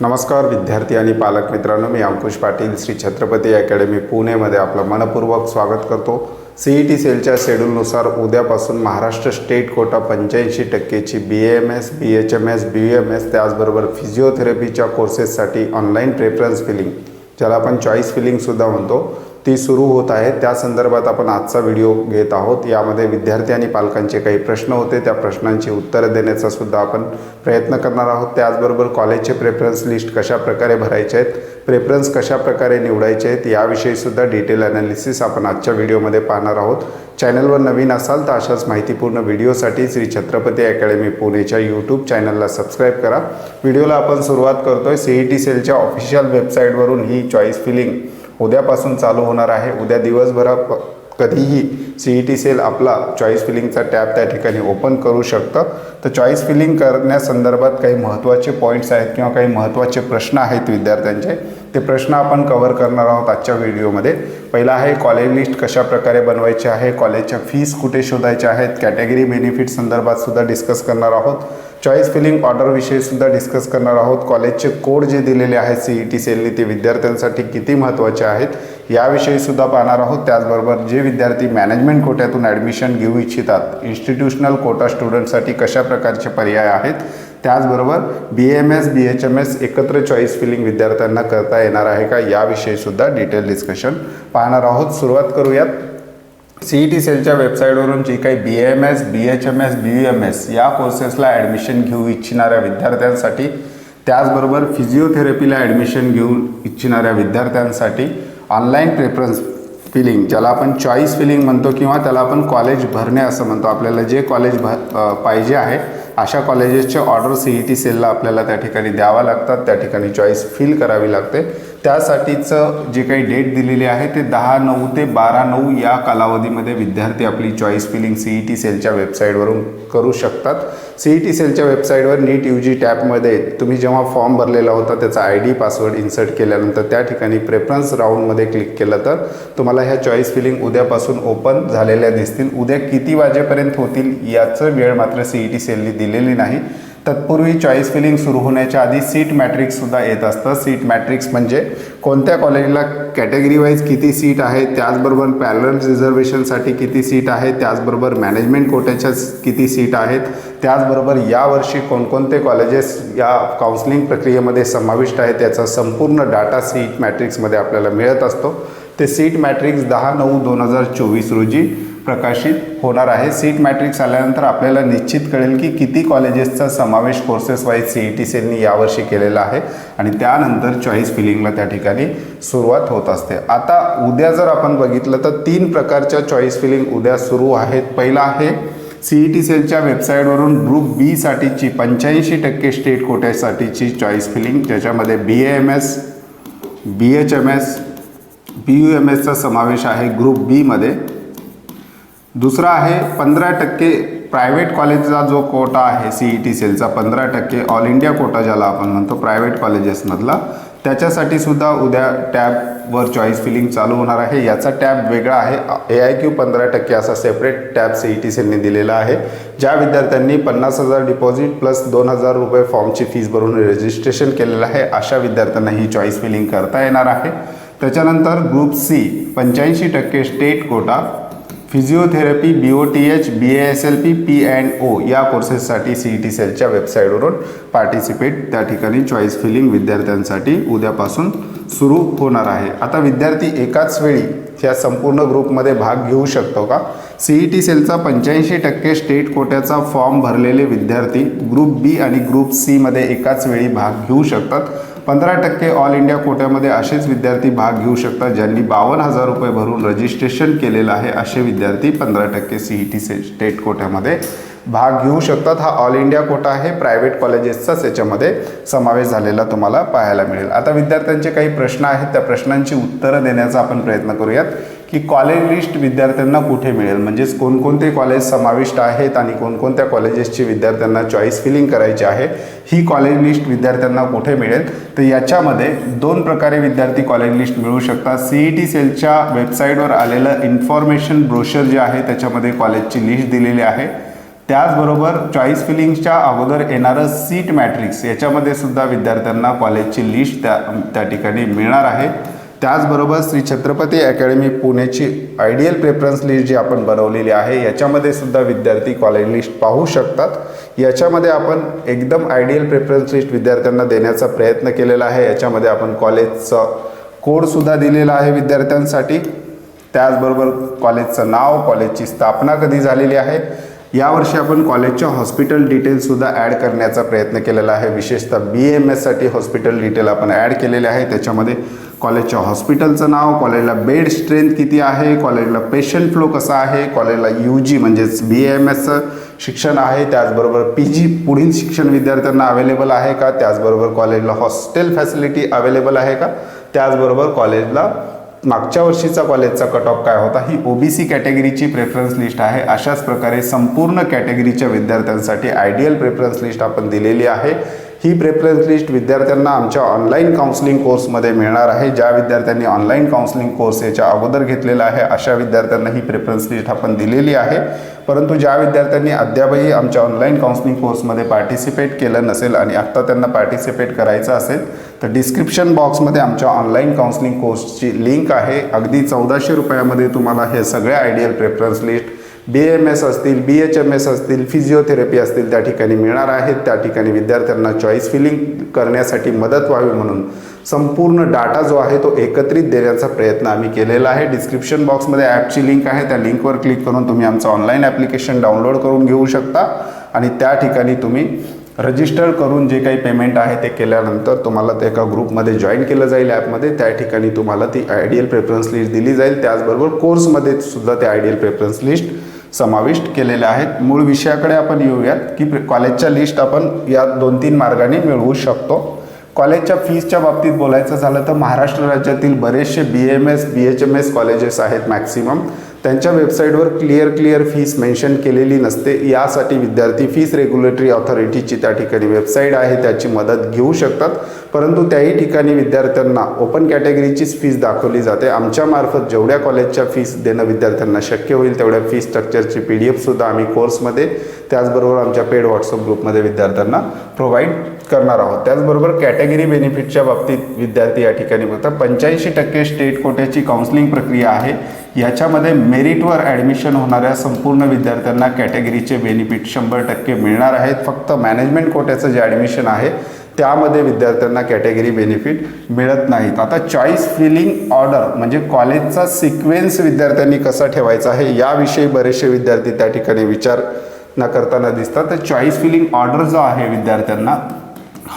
नमस्कार विद्यार्थी आणि पालक मित्रांनो मी अंकुश पाटील श्री छत्रपती अकॅडमी पुणेमध्ये आपलं मनपूर्वक स्वागत करतो. सी ई टी सेलच्या शेड्यूलनुसार उद्यापासून महाराष्ट्र स्टेट कोटा पंच्याऐंशी टक्केची B M S B H M S B M S त्याचबरोबर फिजिओथेरपीच्या कोर्सेससाठी ऑनलाईन प्रेफरन्स फिलिंग ज्याला आपण चॉईस फिलिंगसुद्धा म्हणतो. ती सुरू होत आहे. त्या संदर्भात आपण आजचा व्हिडिओ घेत आहोत. यामध्ये विद्यार्थी आणि पालकांचे काही प्रश्न होते. त्या प्रश्नांची उत्तरं देण्याचा सुद्धा आपण प्रयत्न करणार आहोत. त्याचबरोबर कॉलेजचे प्रेफरन्स लिस्ट कशा प्रकारे भरायचे आहेत? प्रेफरन्स कशा प्रकारे निवडायचे आहेत? याविषयीसुद्धा डिटेल ॲनालिसिस आपण आजच्या व्हिडिओमध्ये पाहणार आहोत. चॅनलवर नवीन असाल तर अशाच माहितीपूर्ण व्हिडिओसाठी श्री छत्रपती अकॅडमी पुणेच्या यूट्यूब चॅनलला सबस्क्राईब करा. व्हिडिओला आपण सुरुवात करतोय. सी ई टी सेलच्या ऑफिशियल वेबसाईटवरून ही चॉईस फिलिंग उद्यापासून चालू होणार आहे. उद्या दिवसभरा कधीही सी ई टी सेल आपला चॉईस फिलिंगचा टॅब त्या ठिकाणी ओपन करू शकतं. तर चॉईस फिलिंग करण्यासंदर्भात काही महत्त्वाचे पॉईंट्स आहेत किंवा काही महत्त्वाचे प्रश्न आहेत विद्यार्थ्यांचे. ते प्रश्न आपण कव्हर करणार आहोत आजच्या व्हिडिओमध्ये पहिला आहे कॉलेज लिस्ट कशा प्रकारे बनवायची आहे? कॉलेजच्या फीस कुठे शोधायच्या आहेत? कॅटेगरी बेनिफिट संदर्भात सुद्धा डिस्कस करणार आहोत. चॉईस फिलिंग ऑर्डरविषयी सुद्धा डिस्कस करणार आहोत. कॉलेजचे कोड जे दिलेले आहेत सी ई टी सेलनी ते विद्यार्थ्यांसाठी किती महत्त्वाचे आहेत याविषयी सुद्धा पाहणार आहोत. त्याचबरोबर जे विद्यार्थी मॅनेजमेंट कोट्यातून ॲडमिशन घेऊ इच्छितात इन्स्टिट्यूशनल कोटा स्टुडंटसाठी कशा प्रकारचे पर्याय आहेत त्याचबरोबर B M S B H M S एकत्र चॉईस फिलिंग विद्यार्थ्यांना करता येणार आहे का याविषयी सुद्धा डिटेल डिस्कशन पाहणार आहोत. सुरुवात करूयात. ई टी सेलच्या वेबसाईटवरून जी काही B M S B H M S B M S या कोर्सेसला ॲडमिशन घेऊ इच्छिणाऱ्या विद्यार्थ्यांसाठी त्याचबरोबर फिजिओथेरपीला ॲडमिशन घेऊ इच्छिणाऱ्या विद्यार्थ्यांसाठी ऑनलाईन प्रेफरन्स फिलिंग ज्याला आपण चॉईस फिलिंग म्हणतो किंवा त्याला आपण कॉलेज भरणे असं म्हणतो. आपल्याला जे कॉलेज भ पाहिजे आहे अशा कॉलेजेसचे ऑर्डर सी ई टी सेलला आपल्याला त्या ठिकाणी द्यावा लागतात त्या ठिकाणी चॉईस फिल करावी लागते. त्यासाठीचं जे काही डेट दिलेली आहे ते दहा नऊ ते बारा नऊ या कालावधीमध्ये विद्यार्थी आपली choice filling C E T सेलच्या वेबसाईटवरून करू शकतात. सी ई टी सेलच्या वेबसाईटवर नीट यू जी टॅबमध्ये तुम्ही जेव्हा फॉर्म भरलेला होता त्याचा आय डी पासवर्ड इन्सर्ट केल्यानंतर त्या ठिकाणी प्रेफरन्स राऊंडमध्ये क्लिक केलं तर तुम्हाला ह्या चॉईस फिलिंग उद्यापासून ओपन झालेल्या दिसतील. उद्या किती वाजेपर्यंत होतील याचं वेळ मात्र सी ई टी सेलनी दिलेली नाही. तत्पूर्वी चॉईस फिलिंग सुरू होण्याच्या आधी सीट मॅट्रिक्ससुद्धा येत असतं. सीट मॅट्रिक्स म्हणजे कोणत्या कॉलेजला कॅटेगरी वाईज किती सीट आहे त्याचबरोबर पॅरल रिझर्वेशनसाठी किती सीट आहे त्याचबरोबर मॅनेजमेंट कोट्याच्या किती सीट आहेत त्याचबरोबर यावर्षी कोणकोणते कॉलेजेस या काउन्सिलिंग प्रक्रियेमध्ये समाविष्ट आहेत त्याचा संपूर्ण डाटा सीट मॅट्रिक्समध्ये आपल्याला मिळत असतो. ते सीट मॅट्रिक्स दहा नऊ दोन हजार चोवीस रोजी प्रकाशित होणार आहे. सीट मॅट्रिक्स आल्यानंतर आपल्याला निश्चित कळेल की किती कॉलेजेसचा समावेश courses wise C E T सेलनी यावर्षी केलेला आहे आणि त्यानंतर चॉईस फिलिंगला त्या ठिकाणी सुरुवात होत असते. आता उद्या जर आपण बघितलं तर तीन प्रकारच्या चॉईस फिलिंग उद्या सुरू आहेत. पहिला आहे सी ई टी सेलच्या वेबसाईटवरून ग्रुप बीसाठीची पंच्याऐंशी टक्के स्टेट कोट्यासाठीची चॉईस फिलिंग ज्याच्यामध्ये B M S B H M S B U M एसचा समावेश आहे. ग्रुप बीमध्ये दुसरा आहे पंधरा टक्के प्रायव्हेट कॉलेजचा जो कोटा आहे सी ई टी सेलचा पंधरा टक्के ऑल इंडिया कोटा ज्याला आपण म्हणतो प्रायव्हेट कॉलेजेसमधला त्याच्यासाठी सुद्धा उद्या टॅबवर चॉईस फिलिंग चालू होणार आहे. याचा टॅब वेगळा आहे. ए आय क्यू पंधरा टक्के असा separate tab C E T सेलने दिलेला आहे. ज्या विद्यार्थ्यांनी पन्नास हजार डिपॉझिट प्लस दोन हजार रुपये फॉर्मची फीज भरून रजिस्ट्रेशन केलेलं आहे अशा विद्यार्थ्यांना ही चॉईस फिलिंग करता येणार आहे. त्याच्यानंतर ग्रुप सी पंच्याऐंशी टक्के state quota physiotherapy B O T H B A S L P P and O या कोर्सेससाठी सी ई टी सेलच्या वेबसाईटवरून पार्टिसिपेट त्या ठिकाणी चॉईस फिलिंग विद्यार्थ्यांसाठी उद्यापासून सुरू होणार आहे. आता विद्यार्थी एकाच वेळी या संपूर्ण ग्रुपमध्ये भाग घेऊ शकतो का? सी ई टी सेलचा पंच्याऐंशी टक्के स्टेट कोट्याचा फॉर्म भरलेले विद्यार्थी ग्रुप बी आणि ग्रुप सीमध्ये एकाच वेळी भाग घेऊ शकतात. पंधरा टक्के ऑल इंडिया कोट्यामध्ये असेच विद्यार्थी भाग घेऊ शकतात ज्यांनी बावन्न हजार रुपये भरून रजिस्ट्रेशन केलेलं आहे असे विद्यार्थी पंधरा टक्के सी ई टी से स्टेट कोट्यामध्ये भाग घेऊ शकतात. हा ऑल इंडिया कोटा आहे. प्रायव्हेट कॉलेजेसचाच याच्यामध्ये समावेश झालेला तुम्हाला पाहायला मिळेल. आता विद्यार्थ्यांचे काही प्रश्न आहेत. त्या प्रश्नांची उत्तरं देण्याचा आपण प्रयत्न करूयात की कॉलेज लिस्ट विद्यार्थ्यांना कुठे मिळेल? म्हणजेच कोणकोणते कॉलेज समाविष्ट आहेत आणि कोणकोणत्या कॉलेजेसची विद्यार्थ्यांना चॉईस फिलिंग करायची आहे? ही कॉलेज लिस्ट विद्यार्थ्यांना कुठे मिळेल? तर याच्यामध्ये दोन प्रकारे विद्यार्थी कॉलेज लिस्ट मिळू शकतात. सी ई टी सेलच्या वेबसाईटवर आलेलं इन्फॉर्मेशन ब्रोशर जे आहे त्याच्यामध्ये कॉलेजची लिस्ट दिलेली आहे. त्याचबरोबर चॉईस फिलिंगच्या अगोदर येणारं सीट मॅट्रिक्स याच्यामध्ये सुद्धा विद्यार्थ्यांना कॉलेजची लिस्ट त्या त्या ठिकाणी मिळणार आहे. त्याचबरोबर श्री छत्रपती अकॅडमी पुणेची आयडियल प्रेफरन्स लिस्ट जी आपण बनवलेली आहे याच्यामध्ये सुद्धा विद्यार्थी कॉलेज लिस्ट पाहू शकतात. याच्यामध्ये आपण एकदम आयडियल प्रेफरन्स लिस्ट विद्यार्थ्यांना देण्याचा प्रयत्न केलेला आहे. याच्यामध्ये आपण कॉलेजचं कोडसुद्धा दिलेला आहे विद्यार्थ्यांसाठी. त्याचबरोबर कॉलेजचं नाव कॉलेजची स्थापना कधी झालेली आहे? यावर्षी आपण कॉलेजच्या हॉस्पिटल डिटेल्ससुद्धा ॲड करण्याचा प्रयत्न केलेला आहे. विशेषतः बी एम एससाठी हॉस्पिटल डिटेल आपण ॲड केलेले आहे. त्याच्यामध्ये कॉलेजच्या हॉस्पिटलचं नाव कॉलेजला बेड स्ट्रेंथ किती आहे कॉलेजला पेशंट फ्लो कसा आहे कॉलेजला यू जी म्हणजेच बी एम एसचं शिक्षण आहे. त्याचबरोबर पी जी पुढील शिक्षण विद्यार्थ्यांना अवेलेबल आहे का? त्याचबरोबर कॉलेजला हॉस्टेल फॅसिलिटी अवेलेबल आहे का? त्याचबरोबर कॉलेजला मागच्या वर्षीचा कॉलेजचा कट ऑफ काय होता? ही ओबीसी कॅटेगरीची प्रेफरन्स लिस्ट आहे. अशाच प्रकारे संपूर्ण कॅटेगरीच्या विद्यार्थ्यांसाठी आयडियल प्रेफरन्स लिस्ट आपण दिलेली आहे. ही प्रेफरन्स लिस्ट विद्यार्थ्यांना आमच्या ऑनलाईन काउन्सिलिंग कोर्समध्ये मिळणार आहे. ज्या विद्यार्थ्यांनी ऑनलाईन काउन्सिलिंग कोर्स याच्या अगोदर घेतलेला आहे अशा विद्यार्थ्यांना ही प्रेफरन्स लिस्ट आपण दिलेली आहे. परंतु ज्या विद्यार्थ्यांनी अद्यापही आमच्या ऑनलाईन काउन्सिलिंग कोर्समध्ये पार्टिसिपेट केलं नसेल आणि आत्ता त्यांना पार्टिसिपेट करायचं असेल तर डिस्क्रिप्शन बॉक्समध्ये आमच्या ऑनलाईन काउन्सिलिंग कोर्सची लिंक आहे. अगदी चौदाशे रुपयामध्ये तुम्हाला हे सगळे ideal preference list B M S असतील बी एच एम एस असतील फिजिओथेरपी असतील त्या ठिकाणी मिळणार आहेत. त्या ठिकाणी विद्यार्थ्यांना चॉईस फिलिंग करण्यासाठी मदत व्हावी म्हणून संपूर्ण डाटा जो आहे तो एकत्रित देण्याचा प्रयत्न आम्ही केलेला आहे. डिस्क्रिप्शन बॉक्समध्ये ॲपची लिंक आहे. त्या लिंकवर क्लिक करून तुम्ही आमचं ऑनलाईन ॲप्लिकेशन डाउनलोड करून घेऊ शकता. आणि त्या ठिकाणी तुम्ही रजिस्टर करून जे काही पेमेंट आहे ते केल्यानंतर तुम्हाला ते एका ग्रुपमध्ये जॉईन केलं जाईल ॲपमध्ये. त्या ठिकाणी तुम्हाला ती आयडियल प्रेफरन्स लिस्ट दिली जाईल. त्याचबरोबर कोर्समध्ये सुद्धा ते आयडियल प्रेफरन्स लिस्ट समाविष्ट केलेल्या आहेत. मूळ विषयाकडे आपण येऊयात की कॉलेजच्या लिस्ट आपण या दोन तीन मार्गाने मिळवू शकतो. कॉलेजच्या फीजच्या बाबतीत बोलायचं झालं तर महाराष्ट्र राज्यातील बरेचसे B M S B H M S colleges आहेत मॅक्सिमम त्यांच्या वेबसाईटवर क्लिअर क्लिअर फीस मेन्शन केलेली नसते. यासाठी विद्यार्थी फीस रेग्युलेटरी ऑथॉरिटीची त्या ठिकाणी वेबसाईट आहे त्याची मदत घेऊ शकतात. परंतु त्याही ठिकाणी विद्यार्थ्यांना ओपन कॅटेगरीचीच फीस दाखवली जाते. आमच्यामार्फत जेवढ्या कॉलेजच्या फीस देणं विद्यार्थ्यांना शक्य होईल तेवढ्या फी स्ट्रक्चरची पी डी एफसुद्धा आम्ही कोर्समध्ये त्याचबरोबर आमच्या पेड व्हॉट्सअप ग्रुपमध्ये विद्यार्थ्यांना प्रोव्हाइड करणार आहोत. त्याचबरोबर कॅटेगरी बेनिफिटच्या बाबतीत विद्यार्थी या ठिकाणी बघतात पंच्याऐंशी टक्के स्टेट कोट्याची काउन्सिलिंग प्रक्रिया आहे. याच्यामध्ये मेरिटवर ॲडमिशन होणाऱ्या संपूर्ण विद्यार्थ्यांना कॅटेगरीचे बेनिफिट शंभर टक्के मिळणार आहेत. फक्त मॅनेजमेंट कोट्याचं जे ॲडमिशन आहे त्यामध्ये विद्यार्थ्यांना कॅटेगरी बेनिफिट मिळत नाहीत. आता चॉईस फिलिंग ऑर्डर म्हणजे कॉलेजचा सिक्वेन्स विद्यार्थ्यांनी कसा ठेवायचा आहे याविषयी बरेचसे विद्यार्थी त्या ठिकाणी विचार न करताना दिसतात. तर चॉईस फिलिंग ऑर्डर जो आहे विद्यार्थ्यांना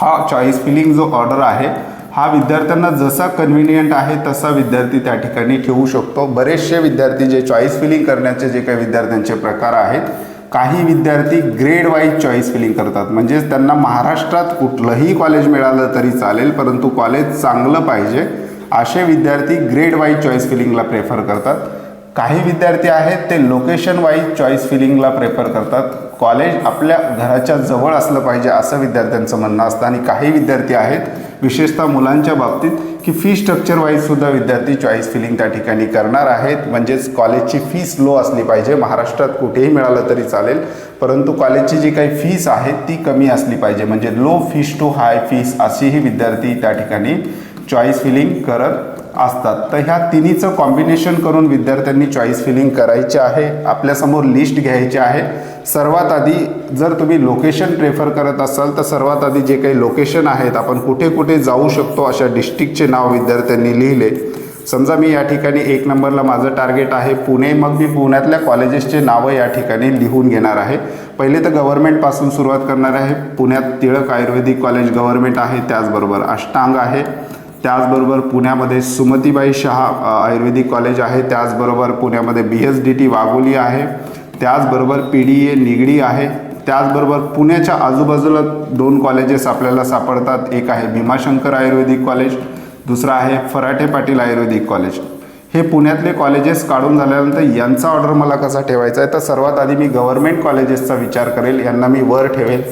हा चॉईस फिलिंग जो ऑर्डर आहे हा विद्यार्थ्यांना जसा कन्व्हिनियंट आहे तसा विद्यार्थी त्या ठिकाणी ठेवू शकतो. बरेचसे विद्यार्थी जे चॉईस फिलिंग करण्याचे जे काही विद्यार्थ्यांचे प्रकार आहेत काही विद्यार्थी ग्रेड वाईज चॉईस फिलिंग करतात. म्हणजेच त्यांना महाराष्ट्रात कुठलंही कॉलेज मिळालं तरी चालेल परंतु कॉलेज चांगलं पाहिजे असे विद्यार्थी ग्रेड वाईज चॉईस फिलिंगला प्रेफर करतात. काही विद्यार्थी आहेत ते लोकेशन वाईज चॉईस फिलिंगला प्रेफर करतात. कॉलेज आपल्या घराच्या जवळ असलं पाहिजे असं विद्यार्थ्यांचं म्हणणं असतं. आणि काही विद्यार्थी आहेत विशेषतः मुलांच्या बाबतीत की फी स्ट्रक्चर वाईज सुद्धा विद्यार्थी चॉईस फिलिंग त्या ठिकाणी करणार आहेत. म्हणजेच कॉलेजची फीस लो असली पाहिजे. महाराष्ट्रात कुठेही मिळालं तरी चालेल. परंतु कॉलेजची जी काही फीस आहे ती कमी असली पाहिजे. म्हणजे low fees to high fees अशीही विद्यार्थी त्या ठिकाणी चॉईस फिलिंग करत असतात. तर ह्या तिन्हीचं कॉम्बिनेशन करून विद्यार्थ्यांनी चॉईस फिलिंग करायची आहे. आपल्यासमोर लिस्ट घ्यायची आहे. सर्वात आधी जर तुम्ही लोकेशन प्रेफर करत असाल तर सर्वात आधी जे काही लोकेशन आहेत आपण कुठे कुठे जाऊ शकतो अशा डिस्ट्रिक्टचे नाव विद्यार्थ्यांनी लिहिले. समजा मी या ठिकाणी एक नंबरला माझं टार्गेट आहे पुणे मग मी पुण्यातल्या कॉलेजेसचे नावं या ठिकाणी लिहून घेणार आहे. पहिले तर गव्हर्नमेंटपासून सुरुवात करणार आहे. पुण्यात टिळक आयुर्वेदिक कॉलेज गव्हर्नमेंट आहे त्याचबरोबर अष्टांग आहे. त्याचबरोबर पुण्यामध्ये सुमतीबाई शहा आयुर्वेदिक कॉलेज आहे. त्याचबरोबर पुण्यामध्ये B S D T Wagholi आहे. त्याचबरोबर पी डी ए निगडी आहे. त्याचबरोबर पुण्याच्या आजूबाजूला दोन कॉलेजेस आपल्याला सापडतात. एक आहे भीमाशंकर आयुर्वेदिक कॉलेज दुसरं आहे फराटे पाटील आयुर्वेदिक कॉलेज. हे पुण्यातले कॉलेजेस काढून झाल्यानंतर यांचा ऑर्डर मला कसा ठेवायचा आहे? तर सर्वात आधी मी गव्हर्मेंट कॉलेजेसचा विचार करेल. यांना मी वर ठेवेल.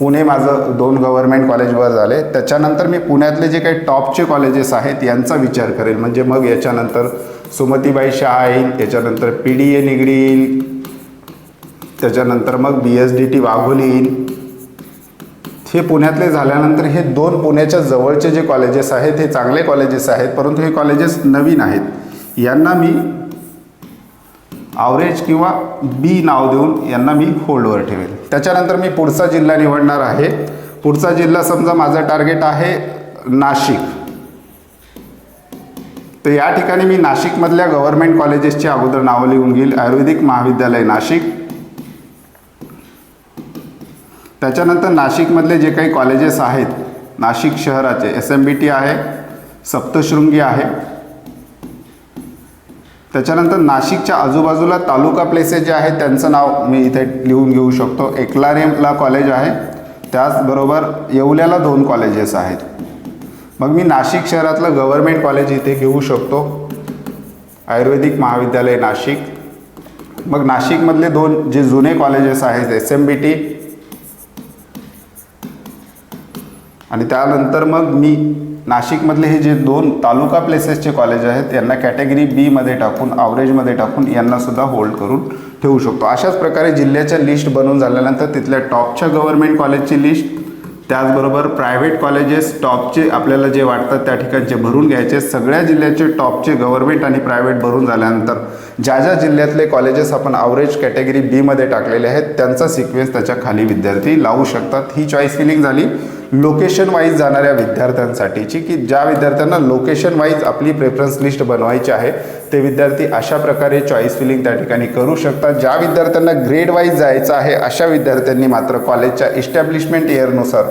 पुणे माझं दोन गव्हर्नमेंट कॉलेजवर झाले. त्याच्यानंतर मी पुण्यातले जे काही टॉपचे कॉलेजेस आहेत यांचा विचार करेल. म्हणजे मग याच्यानंतर सुमतीबाई शहा येईल त्याच्यानंतर पी डी ए निगडी येईल त्याच्यानंतर मग B S D T Wagholi येईल. हे पुण्यातले झाल्यानंतर हे दोन पुण्याच्या जवळचे जे कॉलेजेस आहेत हे चांगले कॉलेजेस आहेत परंतु हे कॉलेजेस नवीन आहेत. यांना मी आवरेज किंवा बी नाव देऊन यांना मी होल्डवर ठेवेल. त्याच्यानंतर मी पुढचा जिल्हा निवडणार आहे. पुढचा जिल्हा समजा माझं टार्गेट आहे नाशिक. तर या ठिकाणी मी नाशिकमधल्या गव्हर्मेंट कॉलेजेसची अगोदर नावं लिहून घेईल. आयुर्वेदिक महाविद्यालय नाशिक. त्याच्यानंतर नाशिकमधले जे काही कॉलेजेस आहेत नाशिक शहराचे एस एम बी टी आहे सप्तशृंगी आहे त्याच्यानंतर नाशिकच्या आजूबाजूला तालुका प्लेसेस जे आहेत त्यांचं नाव मी इथे लिहून घेऊ शकतो. एकलारेमला कॉलेज आहे. त्याचबरोबर येवल्याला दोन कॉलेजेस आहेत. मग मी नाशिक शहरातलं गव्हर्मेंट कॉलेज इथे घेऊ शकतो. आयुर्वेदिक महाविद्यालय नाशिक. मग नाशिकमधले दोन जे जुने कॉलेजेस आहेत एस एम बी टी आणि त्यानंतर मग मी नाशिकमधले हे जे दोन तालुका प्लेसेसचे कॉलेज आहेत यांना कॅटेगरी बीमध्ये टाकून आवरेजमध्ये टाकून यांनासुद्धा होल्ड करून ठेवू शकतो. अशाच प्रकारे जिल्ह्याच्या लिस्ट बनवून झाल्यानंतर तिथल्या टॉपच्या गव्हर्मेंट कॉलेजची लिस्ट त्याचबरोबर प्रायव्हेट कॉलेजेस टॉपचे आपल्याला जे वाटतात त्या ठिकाणचे भरून घ्यायचे सगळ्या जिल्ह्याचे टॉपचे गव्हर्मेंट आणि प्रायव्हेट भरून झाल्यानंतर ज्या ज्या जिल्ह्यातले कॉलेजेस आपण आवरेज कॅटेगरी बीमध्ये टाकलेले आहेत त्यांचा सिक्वेन्स त्याच्याखाली विद्यार्थी लावू शकतात. ही चॉईस फिलिंग झाली. लोकेशन वाईज जाणाऱ्या विद्यार्थ्यांसाठीची की ज्या विद्यार्थ्यांना लोकेशन वाईज आपली प्रेफरन्स लिस्ट बनवायची आहे ते विद्यार्थी अशा प्रकारे चॉईस फिलिंग त्या ठिकाणी करू शकतात. ज्या विद्यार्थ्यांना ग्रेड वाईज जायचं आहे अशा विद्यार्थ्यांनी मात्र कॉलेजच्या इस्टॅब्लिशमेंट इयरनुसार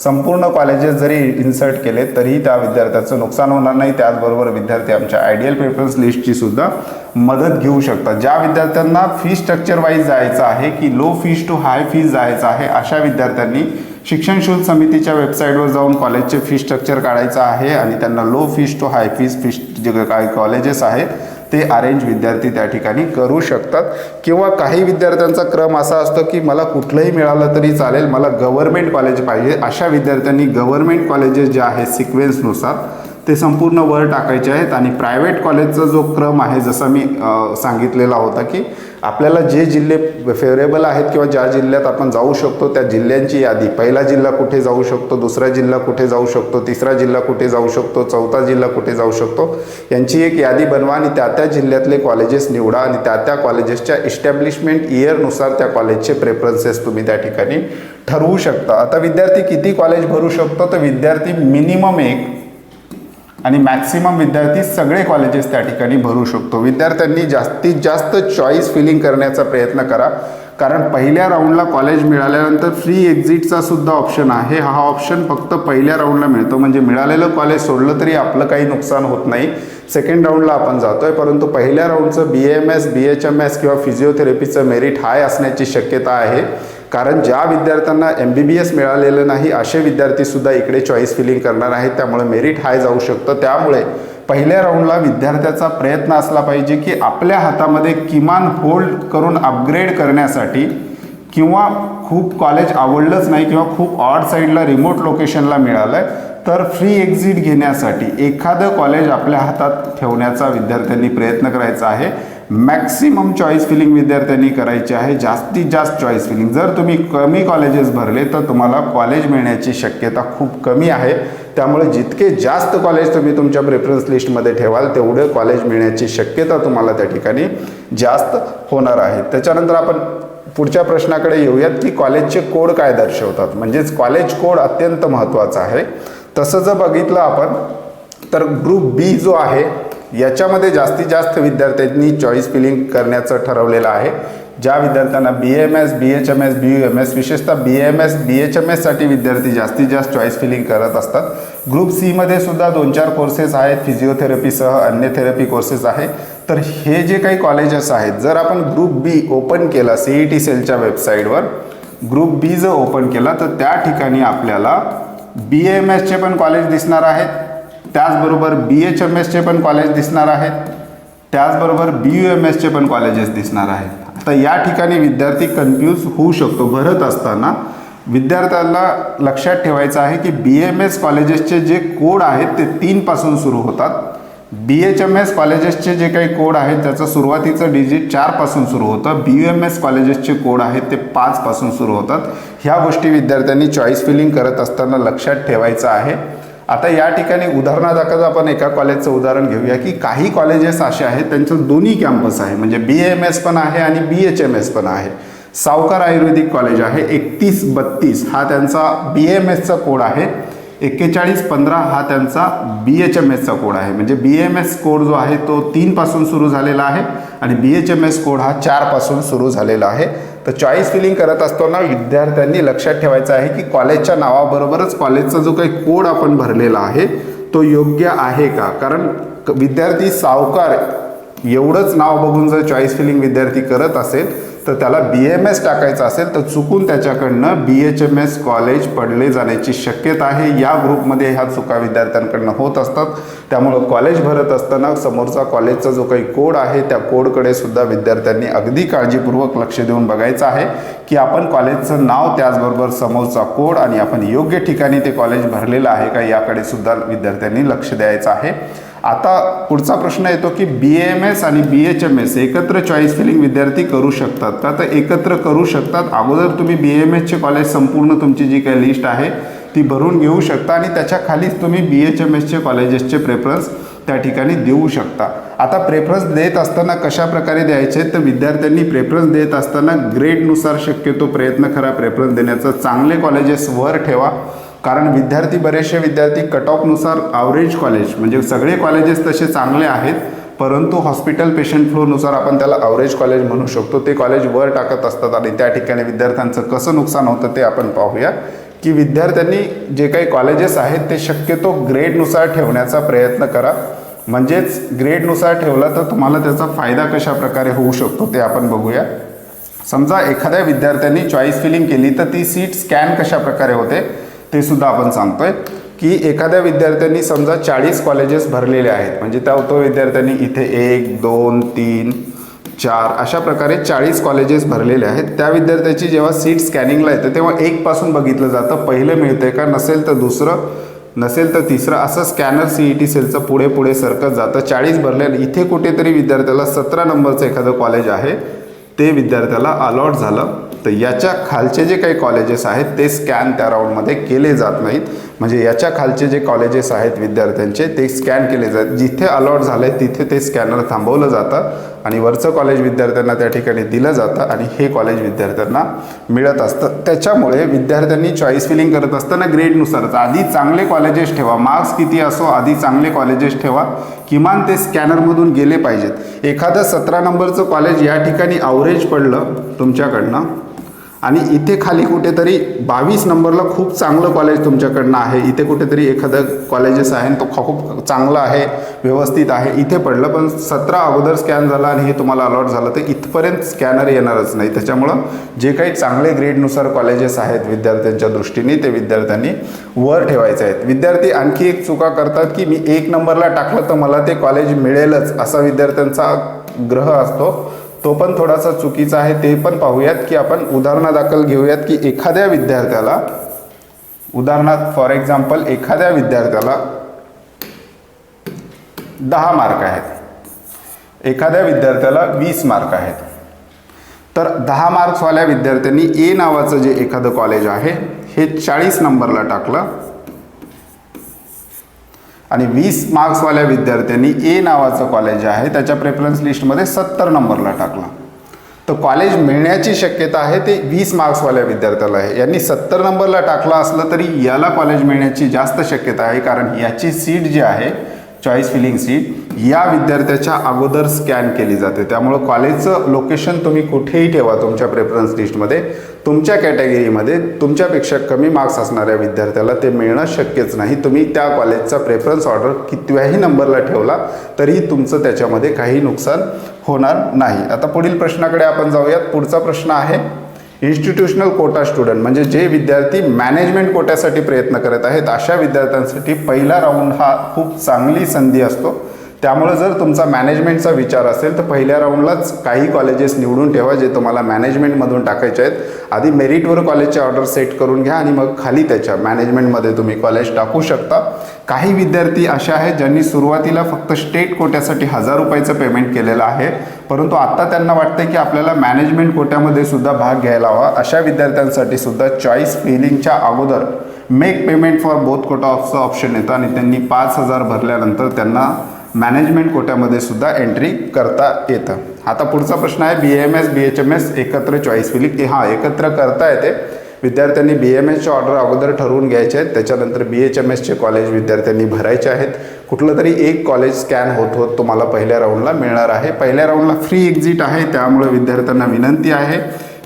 संपूर्ण कॉलेजेस जरी इन्सर्ट केले तरीही त्या विद्यार्थ्याचं नुकसान होणार नाही. त्याचबरोबर विद्यार्थी आमच्या आयडियल प्रेफरन्स लिस्टची सुद्धा मदत घेऊ शकतात. ज्या विद्यार्थ्यांना फी स्ट्रक्चर वाईज जायचं आहे की low fees to high fees जायचं आहे अशा विद्यार्थ्यांनी शिक्षण शोध समितीच्या वेबसाईटवर जाऊन कॉलेजचे फी स्ट्रक्चर काढायचं आहे आणि त्यांना low fees to high fees fees जे काही कॉलेजेस आहेत ते अरेंज विद्यार्थी त्या ठिकाणी करू शकतात. किंवा काही विद्यार्थ्यांचा क्रम असा असतो की मला कुठलंही मिळालं तरी चालेल मला गव्हर्मेंट कॉलेज पाहिजे अशा विद्यार्थ्यांनी गव्हर्मेंट कॉलेजेस जे आहेत सिक्वेन्सनुसार ते संपूर्ण वर टाकायचे आहेत. आणि प्रायव्हेट कॉलेजचा जो क्रम आहे जसा मी सांगितलेला होता की आपल्याला जे जिल्हे फेवरेबल आहेत किंवा ज्या जिल्ह्यात आपण जाऊ शकतो त्या जिल्ह्यांची यादी. पहिला जिल्हा कुठे जाऊ शकतो दुसरा जिल्हा कुठे जाऊ शकतो तिसरा जिल्हा कुठे जाऊ शकतो चौथा जिल्हा कुठे जाऊ शकतो यांची एक यादी बनवा आणि त्या त्या जिल्ह्यातले कॉलेजेस निवडा आणि त्या त्या कॉलेजेसच्या इस्टॅब्लिशमेंट इयरनुसार त्या कॉलेजचे प्रेफरन्सेस तुम्ही त्या ठिकाणी ठरवू शकता. आता विद्यार्थी किती कॉलेज भरू शकतो? तर विद्यार्थी मिनिमम एक आणि मॅक्सिमम विद्यार्थी सगळे कॉलेजेस त्या ठिकाणी भरू शकतो. विद्यार्थ्यांनी जास्तीत जास्त चॉईस फिलिंग करण्याचा प्रयत्न करा. कारण पहिल्या राऊंडला कॉलेज मिळाल्यानंतर फ्री एक्झिटचा सुद्धा ऑप्शन आहे. हा ऑप्शन फक्त पहिल्या राऊंडला मिळतो. म्हणजे मिळालेलं कॉलेज सोडलं तरी आपलं काही नुकसान होत नाही. सेकंड राऊंडला आपण जातोय. परंतु पहिल्या राऊंडचं B M S B H M S किंवा फिजिओथेरपीचं मेरिट हाय असण्याची शक्यता आहे. कारण ज्या विद्यार्थ्यांना एम बी बी एस मिळालेलं नाही असे विद्यार्थीसुद्धा इकडे चॉईस फिलिंग करणार आहेत. त्यामुळे मेरिट हाय जाऊ शकतं. त्यामुळे पहिल्या राऊंडला विद्यार्थ्याचा प्रयत्न असला पाहिजे की आपल्या हातामध्ये किमान होल्ड करून अपग्रेड करण्यासाठी किंवा खूप कॉलेज आवडलंच नाही किंवा खूप ऑड साईडला रिमोट लोकेशनला मिळालं आहे तर फ्री एक्झिट घेण्यासाठी एखादं कॉलेज आपल्या हातात ठेवण्याचा विद्यार्थ्यांनी प्रयत्न करायचा आहे. मॅक्सिमम चॉईस फिलिंग विद्यार्थ्यांनी करायची आहे. जास्तीत जास्त चॉईस फिलिंग जर तुम्ही कमी कॉलेजेस भरले तर तुम्हाला कॉलेज मिळण्याची शक्यता खूप कमी आहे. त्यामुळे जितके जास्त कॉलेज तुम्ही तुमच्या प्रेफरन्स लिस्टमध्ये ठेवाल तेवढे कॉलेज मिळण्याची शक्यता तुम्हाला त्या ठिकाणी जास्त होणार आहे. त्याच्यानंतर आपण पुढच्या प्रश्नाकडे येऊयात की कॉलेजचे कोड काय दर्शवतात. म्हणजेच कॉलेज कोड अत्यंत महत्त्वाचा आहे. तसं जर बघितलं आपण तर ग्रुप बी जो आहे याच्यामध्ये जास्तीत जास्त विद्यार्थ्यांनी चॉईस फिलिंग करण्याचं ठरवलेलं आहे. ज्या विद्यार्थ्यांना B M S B H M S B U M S विशेषतः B M S B H M एससाठी विद्यार्थी जास्तीत जास्त चॉईस फिलिंग करत असतात. ग्रुप सीमध्ये सुद्धा दोन चार कोर्सेस आहेत. फिजिओथेरपीसह अन्य थेरपी कोर्सेस आहे. तर हे जे काही कॉलेजेस आहेत जर आपण ग्रुप बी ओपन केला सी ई टी सेलच्या वेबसाईटवर ग्रुप बी जर ओपन केला तर त्या ठिकाणी आपल्याला बी एम एसचे पण कॉलेज दिसणार आहेत. त्याचबरोबर बी एच एम एसचे पण कॉलेज दिसणार आहेत. त्याचबरोबर बी यू एम एसचे पण कॉलेजेस दिसणार आहेत. आता या ठिकाणी विद्यार्थी कन्फ्यूज होऊ शकतो भरत असताना. विद्यार्थ्यांना लक्षात ठेवायचं आहे की बी एम एस कॉलेजेसचे जे कोड आहेत ते तीनपासून सुरू होतात. बी एच एम एस कॉलेजेसचे जे काही कोड आहेत त्याचं सुरुवातीचं डिजिट चारपासून सुरू होतं. बी यू एम एस कॉलेजेसचे कोड आहेत ते पाचपासून सुरू होतात. ह्या गोष्टी विद्यार्थ्यांनी चॉईस फिलिंग करत असताना लक्षात ठेवायचं आहे. आता या ठिकाणी उदाहरणादाखल आपण एका कॉलेजचं उदाहरण घेऊया की काही कॉलेजेस असे आहेत त्यांचं दोन्ही कॅम्पस आहे. म्हणजे बी एम एस पण आहे आणि बी एच एम एस पण आहे. सावकार आयुर्वेदिक कॉलेज आहे एकतीस बत्तीस. हा त्यांचा बी एम एसचा कोड आहे. एक्केचाळीस पंधरा हा त्यांचा बी एच एम एसचा कोड आहे. म्हणजे बी एम एस कोड जो आहे तो तीनपासून सुरू झालेला आहे आणि B H M S code हा चारपासून सुरू झालेला आहे. तर चॉईस फिलिंग करत असताना विद्यार्थ्यांनी लक्षात ठेवायचं आहे की कॉलेजच्या नावाबरोबरच कॉलेजचा जो काही कोड आपण भरलेला आहे तो योग्य आहे का? कारण क- विद्यार्थी सावकार एवढंच नाव बघून जर चॉईस फिलिंग विद्यार्थी करत असेल तर त्याला बी एम एस टाकायचं असेल तर चुकून त्याच्याकडनं B H M S college पडले जाण्याची शक्यता आहे. या ग्रुपमध्ये ह्या चुका विद्यार्थ्यांकडनं होत असतात. त्यामुळं कॉलेज भरत असताना समोरचा कॉलेजचा जो काही कोड आहे त्या कोडकडे सुद्धा विद्यार्थ्यांनी अगदी काळजीपूर्वक लक्ष देऊन बघायचं आहे की आपण कॉलेजचं नाव त्याचबरोबर समोरचा कोड आणि आपण योग्य ठिकाणी ते कॉलेज भरलेलं आहे का याकडे सुद्धा विद्यार्थ्यांनी लक्ष द्यायचं आहे. आता पुढचा प्रश्न येतो की बी एम एस आणि बी एच एम एस एकत्र चॉईस फिलिंग विद्यार्थी करू शकतात का? तर एकत्र करू शकतात. अगोदर तुम्ही बी एम एसचे कॉलेज संपूर्ण तुमची जी काही लिस्ट आहे ती भरून घेऊ शकता आणि त्याच्या खालीच तुम्ही बी एच एम एसचे कॉलेजेसचे प्रेफरन्स त्या ठिकाणी देऊ शकता. आता प्रेफरन्स देत असताना कशा प्रकारे द्यायचे? तर विद्यार्थ्यांनी प्रेफरन्स देत असताना ग्रेडनुसार शक्यतो प्रयत्न करा. प्रेफरन्स देण्याचा चांगले कॉलेजेस वर ठेवा. कारण विद्यार्थी बरेचसे विद्यार्थी कट ऑफनुसार ॲव्हरेज कॉलेज म्हणजे सगळे कॉलेजेस तसे चांगले आहेत परंतु हॉस्पिटल पेशंट फ्लोनुसार आपण त्याला ॲव्हरेज कॉलेज म्हणू शकतो. ते कॉलेज वर टाकत असतात आणि त्या ठिकाणी विद्यार्थ्यांचं कसं नुकसान होतं ते आपण पाहूया. की विद्यार्थ्यांनी जे काही कॉलेजेस आहेत ते शक्यतो ग्रेडनुसार ठेवण्याचा प्रयत्न करा. म्हणजेच ग्रेडनुसार ठेवला तर तुम्हाला त्याचा फायदा कशा प्रकारे होऊ शकतो ते आपण बघूया. समजा एखाद्या विद्यार्थ्यांनी चॉईस फिलिंग केली तर ती सीट स्कॅन कशा प्रकारे होते? ते सुद्धा आपण सांगतोय की एखाद्या विद्यार्थ्यांनी समजा चाळीस कॉलेजेस भरलेले आहेत म्हणजे त्या तो विद्यार्थ्यांनी इथे एक दोन तीन चार अशा प्रकारे चाळीस कॉलेजेस भरलेले आहेत. त्या विद्यार्थ्याची जेव्हा सीट स्कॅनिंगला येतं तेव्हा एकपासून बघितलं जातं पहिलं मिळतंय का नसेल तर दुसरं नसेल तर तिसरं असं स्कॅनर सी ई टी सेलचं पुढे पुढे सरकत जातं. चाळीस भरले इथे कुठेतरी विद्यार्थ्याला सतरा नंबरचं एखादं कॉलेज आहे ते विद्यार्थ्याला अलॉट झालं. तर याच्या खालचे जे काही कॉलेजेस आहेत ते स्कॅन त्या राऊंडमध्ये केले जात नाहीत. म्हणजे याच्या खालचे जे कॉलेजेस आहेत विद्यार्थ्यांचे ते स्कॅन केले जात जिथे अलॉट झाले तिथे ते स्कॅनर थांबवलं जातं आणि वरचं कॉलेज विद्यार्थ्यांना त्या ठिकाणी दिलं जातं आणि हे कॉलेज विद्यार्थ्यांना मिळत असतं. त्याच्यामुळे विद्यार्थ्यांनी चॉईस फिलिंग करत असताना ग्रेडनुसारच आधी चांगले कॉलेजेस ठेवा मार्क्स किती असो आधी चांगले कॉलेजेस ठेवा किमान ते स्कॅनरमधून गेले पाहिजेत. एखादं सतरा नंबरचं कॉलेज या ठिकाणी आवरेज पडलं तुमच्याकडनं आणि इथे खाली कुठेतरी बावीस नंबरला खूप चांगलं कॉलेज तुमच्याकडनं आहे. इथे कुठेतरी एखादं कॉलेजेस आहे आणि तो खूप चांगला आहे व्यवस्थित आहे. इथे पडलं पण सतरा अगोदर स्कॅन झाला आणि हे तुम्हाला अलॉट झालं. तर इथपर्यंत स्कॅनर येणारच नाही. त्याच्यामुळं जे काही चांगले ग्रेडनुसार कॉलेजेस आहेत विद्यार्थ्यांच्या दृष्टीने ते विद्यार्थ्यांनी वर ठेवायचे आहेत. विद्यार्थी आणखी एक चुका करतात की मी एक नंबरला टाकलं तर मला ते कॉलेज मिळेलच असा विद्यार्थ्यांचा ग्रह असतो. तो पण थोडासा चुकीचा आहे ते पण पाहूयात की आपण उदाहरणादाखल घेऊयात की एखाद्या विद्यार्थ्याला उदाहरणार्थ फॉर एक्झाम्पल एखाद्या विद्यार्थ्याला दहा मार्क आहेत. एखाद्या विद्यार्थ्याला वीस मार्क आहेत. तर दहा मार्क्सवाल्या विद्यार्थ्यांनी ए नावाचं जे एखादं कॉलेज आहे हे चाळीस नंबरला टाकलं. आणि वीस मार्क्सवाल्या विद्यार्थ्यांनी ए नावाचं कॉलेज आहे त्याच्या प्रेफरन्स लिस्टमध्ये सत्तर नंबरला टाकला. तर कॉलेज मिळण्याची शक्यता आहे ते वीस मार्क्सवाल्या विद्यार्थ्याला आहे. यांनी सत्तर नंबरला टाकला असलं तरी याला कॉलेज मिळण्याची जास्त शक्यता आहे कारण याची सीट जी आहे चॉईस फिलिंग सीट या विद्यार्थ्याच्या अगोदर स्कॅन केली जाते. त्यामुळं कॉलेजचं लोकेशन तुम्ही कुठेही ठेवा तुमच्या प्रेफरन्स लिस्टमध्ये तुमच्या कॅटेगरीमध्ये तुमच्यापेक्षा कमी मार्क्स असणाऱ्या विद्यार्थ्याला ते मिळणं शक्यच नाही. तुम्ही त्या कॉलेजचा प्रेफरन्स ऑर्डर कितव्याही नंबरला ठेवला तरीही तुमचं त्याच्यामध्ये काही नुकसान होणार नाही. आता पुढील प्रश्नाकडे आपण जाऊयात. पुढचा प्रश्न आहे इन्स्टिट्यूशनल कोटा स्टुडंट म्हणजे जे विद्यार्थी मॅनेजमेंट कोट्यासाठी प्रयत्न करत आहेत अशा विद्यार्थ्यांसाठी पहिला राऊंड हा खूप चांगली संधी असतो. त्यामुळं जर तुमचा मॅनेजमेंटचा विचार असेल तर पहिल्या राऊंडलाच काही कॉलेजेस निवडून ठेवा जे तुम्हाला मॅनेजमेंटमधून टाकायचे आहेत. आधी मेरिटवर कॉलेजचे ऑर्डर सेट करून घ्या आणि मग खाली त्याच्या मॅनेजमेंटमध्ये तुम्ही कॉलेज टाकू शकता. काही विद्यार्थी असे आहेत ज्यांनी सुरुवातीला फक्त स्टेट कोट्यासाठी हजार रुपयाचं पेमेंट केलेलं आहे. परंतु आत्ता त्यांना वाटतं की आपल्याला मॅनेजमेंट कोट्यामध्ये सुद्धा भाग घ्यायला हवा. अशा विद्यार्थ्यांसाठी सुद्धा चॉईस फिलिंगच्या अगोदर make payment for both quota ऑफचं option येतं आणि त्यांनी पाच हजार भरल्यानंतर त्यांना मॅनेजमेंट कोट्यामध्ये सुद्धा एंट्री करता येतं. आता पुढचा प्रश्न आहे B M S B H M S एकत्र चॉईस फिलिंग हां एकत्र करता येते. विद्यार्थ्यांनी बी एम एसचे ऑर्डर अगोदर ठरवून घ्यायचे आहेत. त्याच्यानंतर बी एच एम एसचे कॉलेज विद्यार्थ्यांनी भरायचे आहेत. कुठलं तरी एक कॉलेज स्कॅन होत होत तुम्हाला पहिल्या राऊंडला मिळणार आहे. पहिल्या राऊंडला फ्री एक्झिट आहे. त्यामुळे विद्यार्थ्यांना विनंती आहे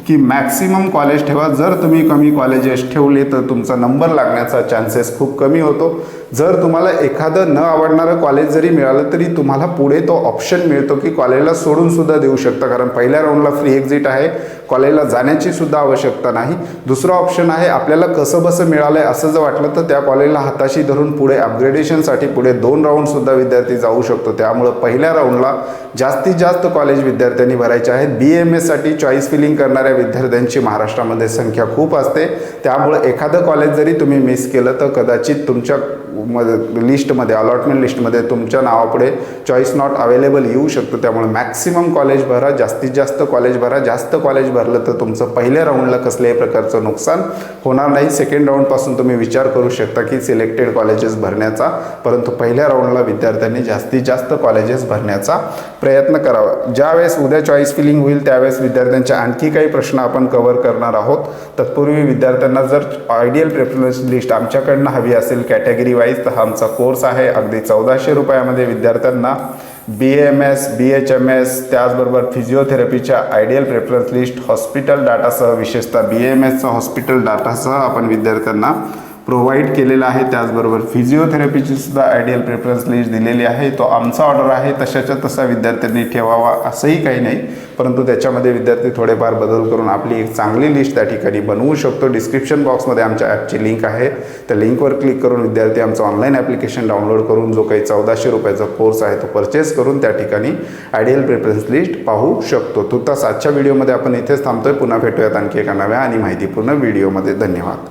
की मॅक्सिमम कॉलेज ठेवा. जर तुम्ही कमी कॉलेजेस ठेवले तर तुमचा नंबर लागण्याचा चान्सेस खूप कमी होतो. जर तुम्हाला एखादं न आवडणारं कॉलेज जरी मिळालं तरी तुम्हाला पुढे तो ऑप्शन मिळतो की कॉलेजला सोडून सुद्धा देऊ शकता. कारण पहिल्या राऊंडला फ्री एक्झिट आहे. कॉलेजला जाण्याची सुद्धा आवश्यकता नाही. दुसरं ऑप्शन आहे आपल्याला कसं बसं मिळालं आहे असं जर वाटलं तर त्या कॉलेजला हाताशी धरून पुढे अपग्रेडेशनसाठी पुढे दोन राऊंडसुद्धा विद्यार्थी जाऊ शकतो. त्यामुळं पहिल्या राऊंडला जास्तीत जास्त कॉलेज विद्यार्थ्यांनी भरायचे आहेत. बी एम एससाठी चॉईस फिलिंग करणाऱ्या विद्यार्थ्यांची महाराष्ट्रामध्ये संख्या खूप असते. त्यामुळं एखादं कॉलेज जरी तुम्ही मिस केलं तर कदाचित तुमच्या मध्ये लिस्टमध्ये अलॉटमेंट लिस्टमध्ये तुमच्या नावापुढे चॉईस नॉट अवेलेबल येऊ शकतं. त्यामुळे मॅक्सिमम कॉलेज भरा जास्तीत जास्त कॉलेज भरा. जास्त कॉलेज भरलं तर तुमचं पहिल्या राऊंडला कसल्याही प्रकारचं नुकसान होणार नाही. सेकंड राऊंडपासून तुम्ही विचार करू शकता की सिलेक्टेड कॉलेजेस भरण्याचा परंतु पहिल्या राऊंडला विद्यार्थ्यांनी जास्तीत जास्त कॉलेजेस भरण्याचा प्रयत्न करावा. ज्यावेळेस उद्या चॉईस फिलिंग होईल त्यावेळेस विद्यार्थ्यांचे आणखी काही प्रश्न आपण कव्हर करणार आहोत. तत्पूर्वी विद्यार्थ्यांना जर आयडियल प्रेफरन्स लिस्ट आमच्याकडनं हवी असेल कॅटेगरी वाईज तर हा आमचा कोर्स आहे. अगदी चौदाशे रुपयामध्ये विद्यार्थ्यांना B M S B H M S त्याचबरोबर फिजिओथेरपीच्या आयडियल प्रेफरन्स लिस्ट हॉस्पिटल डाटासह विशेषतः बी एम एसचा हॉस्पिटल डाटासह आपण विद्यार्थ्यांना प्रोव्हाइड केलेला आहे. त्याचबरोबर फिजिओथेरपीची सुद्धा आयडियल प्रेफरन्स लिस्ट दिलेली आहे. तो आमचा ऑर्डर आहे. तशाच्या तसा विद्यार्थ्यांनी ठेवावा असंही काही नाही. परंतु त्याच्यामध्ये विद्यार्थी थोडेफार बदल करून आपली एक चांगली लिस्ट त्या ठिकाणी बनवू शकतो. डिस्क्रिप्शन बॉक्समध्ये आमच्या ॲपची लिंक आहे. त्या लिंकवर क्लिक करून विद्यार्थी आमचं ऑनलाईन ॲप्लिकेशन डाउनलोड करून जो काही चौदाशे रुपयाचा कोर्स आहे तो परचेस करून त्या ठिकाणी आयडियल प्रेफरन्स लिस्ट पाहू शकतो. तुर्तास आजच्या व्हिडिओमध्ये आपण इथेच थांबतोय. पुन्हा भेटूयात आणखी एका नव्या आणि माहितीपूर्ण व्हिडिओमध्ये धन्यवाद.